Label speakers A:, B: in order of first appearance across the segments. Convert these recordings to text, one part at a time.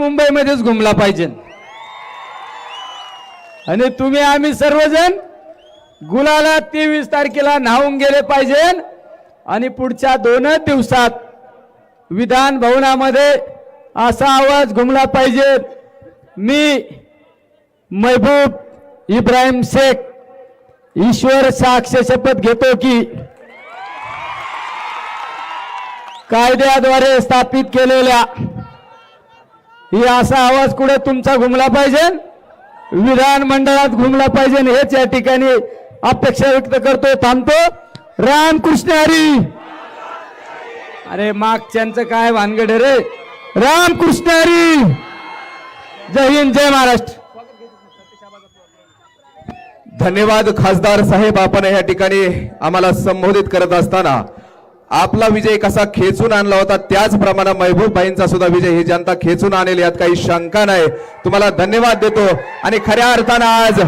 A: मुंबईमध्येच घुमला पाहिजे. आणि तुम्ही आम्ही सर्वजण गुलाला तेवीस तारखेला न्हावून गेले पाहिजे आणि पुढच्या दोनच दिवसात विधान भवनामध्ये असा आवाज घुमला पाहिजे. मी महबूब इब्राहिम शेख ईश्वर साक्ष शपथ घेतो की कायद्याद्वारे स्थापित केलेल्या ही असा आवाज कुठे तुमचा घुमला पाहिजे? विधान मंडळात घुमला पाहिजे हेच या ठिकाणी अपेक्षा व्यक्त करतो थांबतो. रामकृष्ण हरी. अरे मागच्यांचं काय भानगड रे? रामकृष्ण हरी. जय हिंद जय महाराष्ट्र.
B: धन्यवाद खासदार साहेब आपण या ठिकाणी आम्हाला संबोधित करत असताना आपला विजय कसा खेचून आणला होता त्याचप्रमाणे महबूबभाईंचा सुद्धा विजय ही जनता खेचून आणेल यात काही शंका नाही. तुम्हाला धन्यवाद देतो. आणि खऱ्या अर्थानं आज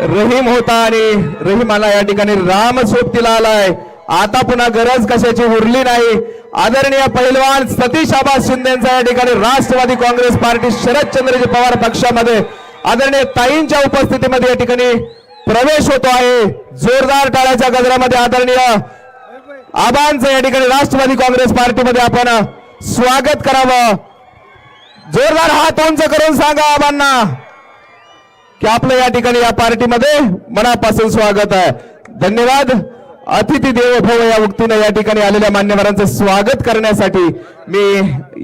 B: रहीम होता आणि रहीमाला या ठिकाणी राम सोबतीला आलाय. आता पुन्हा गरज कशाची उरली नाही. आदरणीय पहिलवान सतीश आबा शिंदेचा या ठिकाणी राष्ट्रवादी काँग्रेस पार्टी शरदचंद्रजी पवार पक्षामध्ये आदरणीय ताईंच्या उपस्थितीमध्ये या ठिकाणी प्रवेश होतो आहे. जोरदार टाळ्याच्या गजरामध्ये आदरणीय आबांचं या ठिकाणी राष्ट्रवादी काँग्रेस पार्टीमध्ये आपण स्वागत करावं. जोरदार हात उंच करून सांगा आबांना की आपलं या ठिकाणी या पार्टीमध्ये मनापासून स्वागत आहे. धन्यवाद. अतिथी देव भव या उक्तीनं या ठिकाणी आलेल्या मान्यवरांचं स्वागत करण्यासाठी मी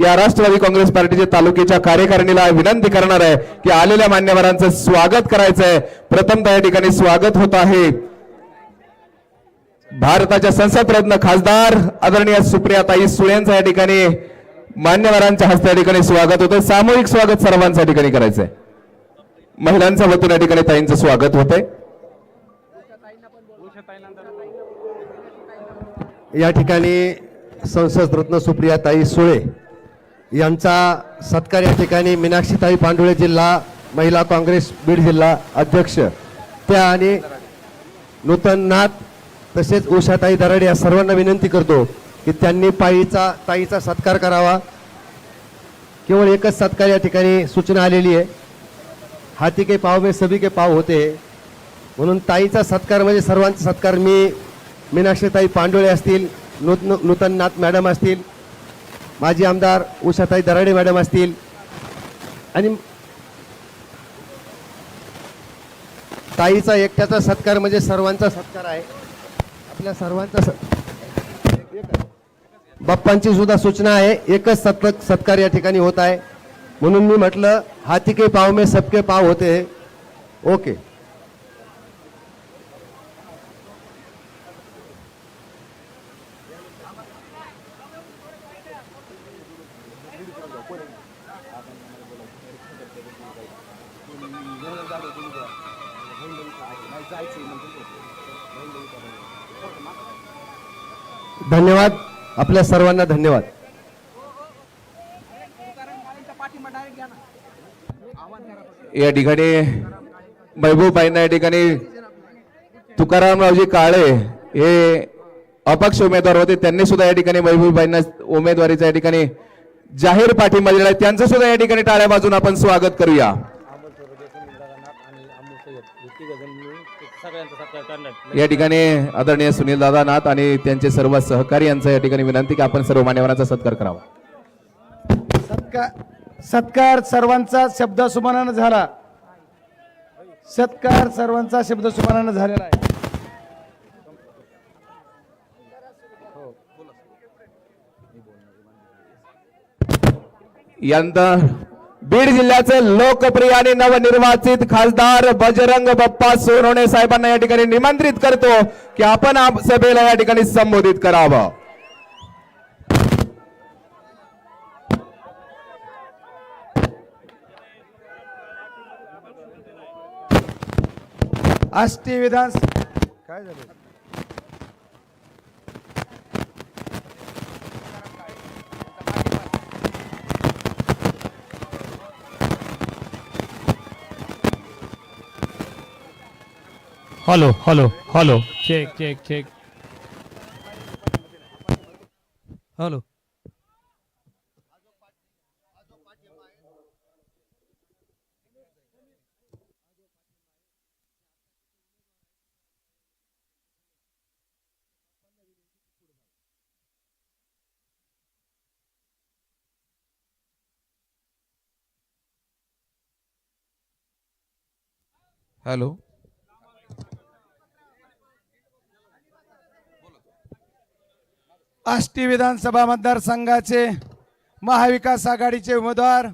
B: या राष्ट्रवादी काँग्रेस पार्टीच्या तालुक्याच्या कार्यकारिणीला विनंती करणार आहे की आलेल्या मान्यवरांचं स्वागत करायचं आहे प्रथमतः या ठिकाणी स्वागत होत आहे. भारताच्या संसद रत्न खासदार आदरणीय सुप्रियाताई सुळेंचं या ठिकाणी मान्यवरांच्या हस्ते या ठिकाणी स्वागत होतं सामूहिक स्वागत सर्वांच्या ठिकाणी ठिकाणी करायचंय. महिलांच्या वतीने या ठिकाणी ताईंचं स्वागत होतंय.
C: या ठिकाणी संसद रत्न सुप्रियाताई सुळे यांचा सत्कार या ठिकाणी मीनाक्षीताई पांडुळे जिल्हा महिला काँग्रेस बीड जिल्हा अध्यक्ष. त्या आणि नूतन नाथ तसेच उषाताई दराडे या सर्वांना विनंती करतो की त्यांनी पायीचा ताईचा सत्कार करावा. केवळ एकच सत्कार या ठिकाणी सूचना आलेली आहे. हाती के पाव मे सभी के पाव होते म्हणून ताईचा सत्कार म्हणजे सर्वांचा सत्कार. मी मीनाक्षीताई पांडोळे असतील नूत नूतननाथ मॅडम असतील माजी आमदार उषाताई दराडे मॅडम असतील आणि ताईचा एकट्याचा सत्कार म्हणजे सर्वांचा सत्कार आहे. आपल्या सर्वांचा बाप्पांची सुद्धा सूचना आहे. एकच सत्क सत्कार या ठिकाणी होत आहे. म्हणून मी म्हटलं हाती के पाव में सबके पाव होते ओके. धन्यवाद. आपल्या सर्वांना धन्यवाद.
B: या ठिकाणी महबूबाईंना या ठिकाणी तुकारामरावजी काळे हे अपक्ष उमेदवार होते. त्यांनी सुद्धा या ठिकाणी महबूबाईंना उमेदवारीचा या ठिकाणी जाहीर पाठिंबा दिला त्यांचं सुद्धा या ठिकाणी टाळ्या बाजून आपण स्वागत करूया. या ठिकाणी आदरणीय सुनील दादा नाथ आणि त्यांचे सर्व सहकारी यांचं या ठिकाणी विनंती की आपण सर्व मान्यवरांचा सत्कार करावा.
D: सत्कार सत्कार सर्वांचा शब्द सुमानानं झाला. सत्कार सर्वांचा शब्द सुमानानं झालेला आहे.
B: यंदा बीड जिल्ह्याचे लोकप्रिय आणि नवनिर्वाचित खासदार बजरंग बप्पा सोनवणे साहेबांना या ठिकाणी निमंत्रित करतो की आपण आप सभेला या ठिकाणी संबोधित करावं.
D: आष्टी विधान काय झालं?
E: Hello hello hello check check check hello
B: hello
D: Ashti विधानसभा मतदारसंघाचे महाविकास आघाडीचे उमेदवार